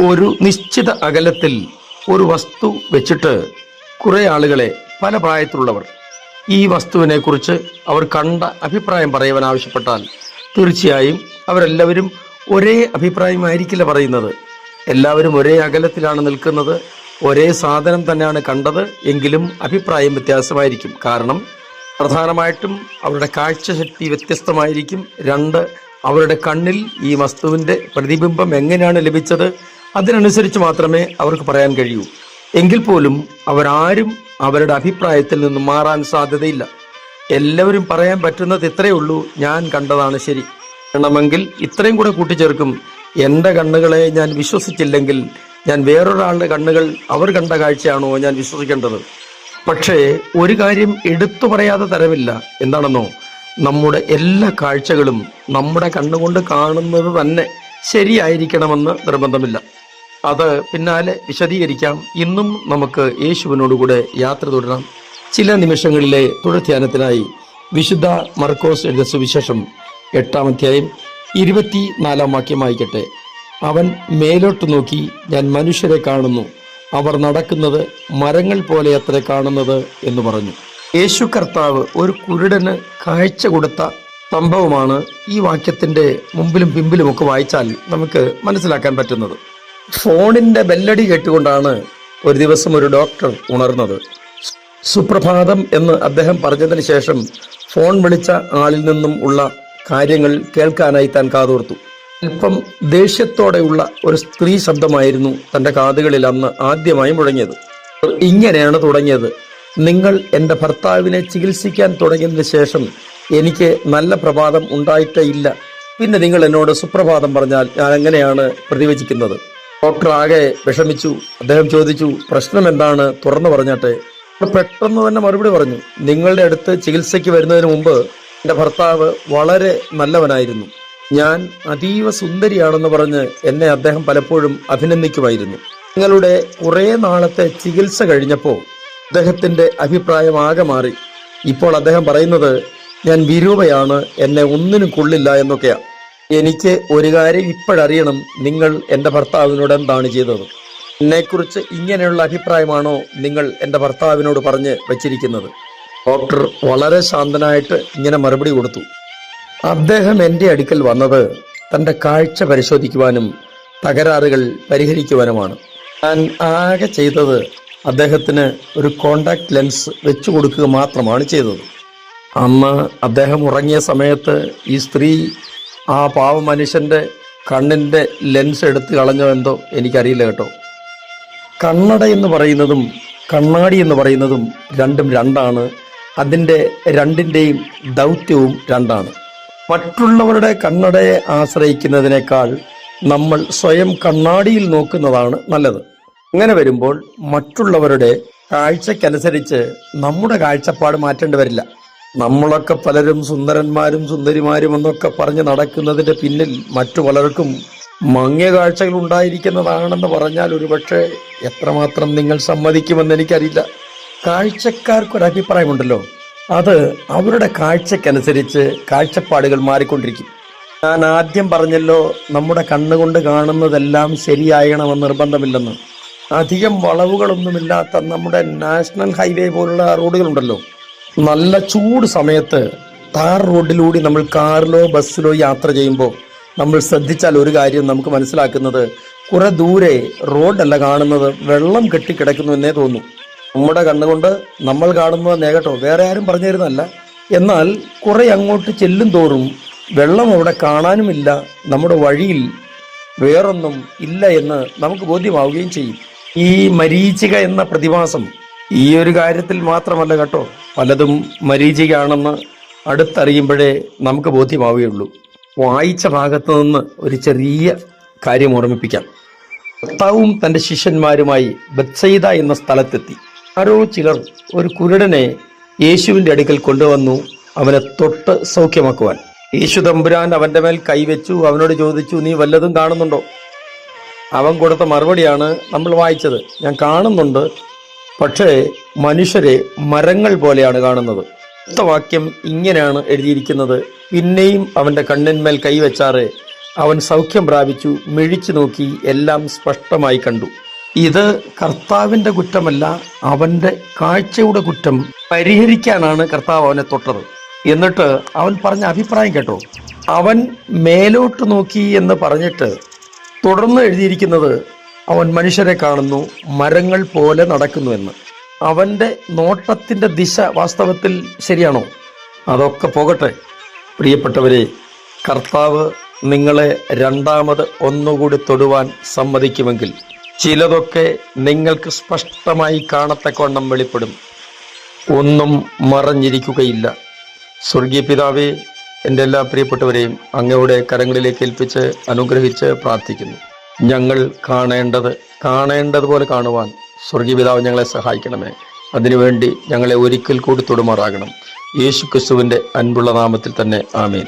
ഒരു നിശ്ചിത അകലത്തിൽ ഒരു വസ്തു വെച്ചിട്ട് കുറെ ആളുകളെ പല പ്രായത്തിലുള്ളവർ. ഈ വസ്തുവിനെ കുറിച്ച് അവർ കണ്ട അഭിപ്രായം പറയുവാൻ ആവശ്യപ്പെട്ടാൽ തീർച്ചയായും അവരെല്ലാവരും ഒരേ അഭിപ്രായമായിരിക്കില്ല പറയുന്നത്. എല്ലാവരും ഒരേ അകലത്തിലാണ് നിൽക്കുന്നത് ഒരേ സാധനം തന്നെയാണ് കണ്ടത് എങ്കിലും അഭിപ്രായം വ്യത്യാസമായിരിക്കും. കാരണം പ്രധാനമായിട്ടും അവരുടെ കാഴ്ചശക്തി വ്യത്യസ്തമായിരിക്കും. രണ്ട് അവരുടെ കണ്ണിൽ ഈ വസ്തുവിന്റെ പ്രതിബിംബം എങ്ങനെയാണ് ലഭിച്ചത്? അതിനനുസരിച്ച് മാത്രമേ അവർക്ക് പറയാൻ കഴിയൂ. എങ്കിൽ പോലും അവരാരും അവരുടെ അഭിപ്രായത്തിൽ നിന്ന് മാറാൻ സാധ്യതയില്ല. എല്ലാവരും പറയാൻ പറ്റുന്നത് ഇത്രയേ ഉള്ളൂ ഞാൻ കണ്ടതാണ് ശരി. വേണമെങ്കിൽ ഇത്രയും കൂടെ കൂട്ടിച്ചേർക്കും. എന്റെ കണ്ണുകളെ ഞാൻ വിശ്വസിച്ചില്ലെങ്കിൽ ഞാൻ വേറൊരാളുടെ കണ്ണുകൾ അവർ കണ്ട കാഴ്ചയാണോ ഞാൻ വിശ്വസിക്കേണ്ടത്? പക്ഷേ ഒരു കാര്യം എടുത്തു പറയാതെ തരമില്ല. എന്താണെന്നോ? നമ്മുടെ എല്ലാ കാഴ്ചകളും നമ്മുടെ കണ്ണുകൊണ്ട് കാണുന്നത് തന്നെ ശരിയായിരിക്കണമെന്ന് നിർബന്ധമില്ല. അത് പിന്നാലെ വിശദീകരിക്കാം. ഇന്നും നമുക്ക് യേശുവിനോടുകൂടെ യാത്ര തുടരാം. ചില നിമിഷങ്ങളിലെ തുടർധ്യാനത്തിനായി വിശുദ്ധ മർക്കോസ് എഴുത സുവിശേഷം എട്ടാം അധ്യായം ഇരുപത്തി നാലാം വാക്യം വായിക്കട്ടെ. അവൻ മേലോട്ട് നോക്കി ഞാൻ മനുഷ്യരെ കാണുന്നു. അവർ നടക്കുന്നത് മരങ്ങൾ പോലെ അത്ര കാണുന്നത് എന്ന് പറഞ്ഞു. യേശു കർത്താവ് ഒരു കുരുടന് കാഴ്ച കൊടുത്ത സംഭവമാണ് ഈ വാക്യത്തിന്റെ മുമ്പിലും പിമ്പിലും ഒക്കെ വായിച്ചാൽ നമുക്ക് മനസ്സിലാക്കാൻ പറ്റുന്നത്. ഫോണിന്റെ ബെല്ലടി കേട്ടുകൊണ്ടാണ് ഒരു ദിവസം ഒരു ഡോക്ടർ ഉണർന്നത്. സുപ്രഭാതം എന്ന് അദ്ദേഹം പറഞ്ഞതിന് ശേഷം ഫോൺ വിളിച്ച ആളിൽ നിന്നും ഉള്ള കാര്യങ്ങൾ കേൾക്കാനായി താൻ കാതോർത്തു. അല്പം ദേഷ്യത്തോടെയുള്ള ഒരു സ്ത്രീ ശബ്ദമായിരുന്നു തന്റെ കാതുകളിൽ അന്ന് ആദ്യമായി മുഴങ്ങിയത്. ഇങ്ങനെയാണ് തുടങ്ങിയത്. നിങ്ങൾ എന്റെ ഭർത്താവിനെ ചികിത്സിക്കാൻ തുടങ്ങിയതിന് ശേഷം എനിക്ക് നല്ല പ്രഭാതം ഉണ്ടായിട്ടേ ഇല്ല. പിന്നെ നിങ്ങൾ എന്നോട് സുപ്രഭാതം പറഞ്ഞാൽ ഞാൻ എങ്ങനെയാണ് പ്രതിവചിക്കുന്നത്? ഡോക്ടർ ആകെ വിഷമിച്ചു. അദ്ദേഹം ചോദിച്ചു പ്രശ്നം എന്താണ് തുറന്നു പറഞ്ഞാട്ടെ. പെട്ടെന്ന് തന്നെ മറുപടി പറഞ്ഞു നിങ്ങളുടെ അടുത്ത് ചികിത്സയ്ക്ക് വരുന്നതിന് മുമ്പ് എന്റെ ഭർത്താവ് വളരെ നല്ലവനായിരുന്നു. ഞാൻ അതീവ സുന്ദരിയാണെന്ന് പറഞ്ഞ് എന്നെ അദ്ദേഹം പലപ്പോഴും അഭിനന്ദിക്കുമായിരുന്നു. നിങ്ങളുടെ കുറേ നാളത്തെ ചികിത്സ കഴിഞ്ഞപ്പോൾ അദ്ദേഹത്തിന്റെ അഭിപ്രായം ആകെ മാറി. ഇപ്പോൾ അദ്ദേഹം പറയുന്നത് ഞാൻ വിരൂപയാണ് എന്നെ ഒന്നിനും കൊള്ളില്ല എന്നൊക്കെയാ എനിക്ക് ഒരു കാര്യം ഇപ്പോഴറിയണം. നിങ്ങൾ എന്റെ ഭർത്താവിനോട് എന്താണ് ചെയ്തത്? എന്നെക്കുറിച്ച് ഇങ്ങനെയുള്ള അഭിപ്രായമാണോ നിങ്ങൾ എന്റെ ഭർത്താവിനോട് പറഞ്ഞ് വച്ചിരിക്കുന്നത്? ഡോക്ടർ വളരെ ശാന്തനായിട്ട് ഇങ്ങനെ മറുപടി കൊടുത്തു. അദ്ദേഹം എന്റെ അടുക്കൽ വന്നത് തന്റെ കാഴ്ച പരിശോധിക്കുവാനും തകരാറുകൾ പരിഹരിക്കുവാനുമാണ്. ഞാൻ ആകെ ചെയ്തത് അദ്ദേഹത്തിന് ഒരു കോണ്ടാക്ട് ലെൻസ് വെച്ചു കൊടുക്കുക മാത്രമാണ് ചെയ്തത്. അന്ന് അദ്ദേഹം ഉറങ്ങിയ സമയത്ത് ഈ സ്ത്രീ ആ പാവ മനുഷ്യന്റെ കണ്ണിന്റെ ലെൻസ് എടുത്ത് കളഞ്ഞോ എന്തോ എനിക്കറിയില്ല കേട്ടോ. കണ്ണട എന്ന് പറയുന്നതും കണ്ണാടി എന്ന് പറയുന്നതും രണ്ടും രണ്ടാണ്. അതിന്റെ രണ്ടിന്റെയും ദൗത്യവും രണ്ടാണ്. മറ്റുള്ളവരുടെ കണ്ണടയെ ആശ്രയിക്കുന്നതിനേക്കാൾ നമ്മൾ സ്വയം കണ്ണാടിയിൽ നോക്കുന്നതാണ് നല്ലത്. അങ്ങനെ വരുമ്പോൾ മറ്റുള്ളവരുടെ കാഴ്ചക്കനുസരിച്ച് നമ്മുടെ കാഴ്ചപ്പാട് മാറ്റേണ്ടി വരില്ല. നമ്മളൊക്കെ പലരും സുന്ദരന്മാരും സുന്ദരിമാരും എന്നൊക്കെ പറഞ്ഞ് നടക്കുന്നതിന്റെ പിന്നിൽ മറ്റു പലർക്കും മങ്ങിയ കാഴ്ചകൾ ഉണ്ടായിരിക്കുന്നതാണെന്ന് പറഞ്ഞാൽ ഒരുപക്ഷെ എത്രമാത്രം നിങ്ങൾ സമ്മതിക്കുമെന്ന് എനിക്കറിയില്ല. കാഴ്ചക്കാർക്കൊരഭിപ്രായമുണ്ടല്ലോ അത് അവരുടെ കാഴ്ചക്കനുസരിച്ച് കാഴ്ചപ്പാടുകൾ മാറിക്കൊണ്ടിരിക്കും. ഞാൻ ആദ്യം പറഞ്ഞല്ലോ നമ്മുടെ കണ്ണുകൊണ്ട് കാണുന്നതെല്ലാം ശരിയായണമെന്ന് നിർബന്ധമില്ലെന്ന്. അധികം വളവുകളൊന്നുമില്ലാത്ത നമ്മുടെ നാഷണൽ ഹൈവേ പോലുള്ള റോഡുകളുണ്ടല്ലോ. നല്ല ചൂട് സമയത്ത് താർ റോഡിലൂടെ നമ്മൾ കാറിലോ ബസ്സിലോ യാത്ര ചെയ്യുമ്പോൾ നമ്മൾ ശ്രദ്ധിച്ചാൽ ഒരു കാര്യം നമുക്ക് മനസ്സിലാക്കുന്നത് കുറെ ദൂരെ റോഡല്ല കാണുന്നത് വെള്ളം കെട്ടിക്കിടക്കുന്നു എന്നേ തോന്നും നമ്മുടെ കണ്ണുകൊണ്ട് നമ്മൾ കാണുന്നത് നേകട്ടോ വേറെ ആരും പറഞ്ഞു തരുന്നതല്ല. എന്നാൽ കുറെ അങ്ങോട്ട് ചെല്ലും തോറും വെള്ളം അവിടെ കാണാനുമില്ല. നമ്മുടെ വഴിയിൽ വേറൊന്നും ഇല്ല എന്ന് നമുക്ക് ബോധ്യമാവുകയും ചെയ്യും. ഈ മരീചിക എന്ന പ്രതിഭാസം ഈ ഒരു കാര്യത്തിൽ മാത്രമല്ല കേട്ടോ പലതും മരീചികയാണെന്ന് അടുത്തറിയുമ്പോഴേ നമുക്ക് ബോധ്യമാവുകയുള്ളൂ. വായിച്ച ഭാഗത്തു നിന്ന് ഒരു ചെറിയ കാര്യം ഓർമ്മിപ്പിക്കാം. ഭർത്താവും തന്റെ ശിഷ്യന്മാരുമായി ബത്സൈദ എന്ന സ്ഥലത്തെത്തി. ആരോ ചിലർ ഒരു കുരുടനെ യേശുവിന്റെ അടുക്കൽ കൊണ്ടുവന്നു അവനെ തൊട്ട് സൗഖ്യമാക്കുവാൻ. യേശു തമ്പുരാൻ അവന്റെ മേൽ കൈവച്ചു അവനോട് ചോദിച്ചു നീ വല്ലതും കാണുന്നുണ്ടോ? അവൻ കൊടുത്ത മറുപടിയാണ് നമ്മൾ വായിച്ചത് ഞാൻ കാണുന്നുണ്ട് പക്ഷേ മനുഷ്യരെ മരങ്ങൾ പോലെയാണ് കാണുന്നത്. അടുത്ത വാക്യം ഇങ്ങനെയാണ് എഴുതിയിരിക്കുന്നത്. പിന്നെയും അവന്റെ കണ്ണിന്മേൽ കൈവച്ചാറ് അവൻ സൗഖ്യം പ്രാപിച്ചു മിഴിച്ചു നോക്കി എല്ലാം സ്പഷ്ടമായി കണ്ടു. ഇത് കർത്താവിന്റെ കുറ്റമല്ല അവന്റെ കാഴ്ചയുടെ കുറ്റം പരിഹരിക്കാനാണ് കർത്താവ് അവനെ തൊട്ടത്. എന്നിട്ട് അവൻ പറഞ്ഞ അഭിപ്രായം കേട്ടോ. അവൻ മേലോട്ട് നോക്കി എന്ന് പറഞ്ഞിട്ട് തുടർന്ന് എഴുതിയിരിക്കുന്നത് അവൻ മനുഷ്യരെ കാണുന്നു മരങ്ങൾ പോലെ നടക്കുന്നു എന്ന്. അവന്റെ നോട്ടത്തിന്റെ ദിശ വാസ്തവത്തിൽ ശരിയാണോ? അതൊക്കെ പോകട്ടെ. പ്രിയപ്പെട്ടവരെ കർത്താവ് നിങ്ങളെ രണ്ടാമത് ഒന്നുകൂടി തൊടുവാൻ സമ്മതിക്കുമെങ്കിൽ ചിലതൊക്കെ നിങ്ങൾക്ക് സ്പഷ്ടമായി കാണത്തക്കവണ്ണം വെളിപ്പെടും. ഒന്നും മറഞ്ഞിരിക്കുകയില്ല. സ്വർഗീയ പിതാവേ എന്റെ എല്ലാ പ്രിയപ്പെട്ടവരെയും അങ്ങയുടെ കരങ്ങളിലേക്ക് ഏൽപ്പിച്ച് അനുഗ്രഹിച്ച് പ്രാർത്ഥിക്കുന്നു. ഞങ്ങൾ കാണേണ്ടത് കാണേണ്ടതുപോലെ കാണുവാൻ സ്വർഗീയ പിതാവ് ഞങ്ങളെ സഹായിക്കണമേ. അതിനുവേണ്ടി ഞങ്ങളെ ഒരിക്കൽ കൂടി തൊടുമാറാകണം. യേശു ക്രിസ്തുവിന്റെ അൻപുള്ള നാമത്തിൽ തന്നെ ആമേൻ.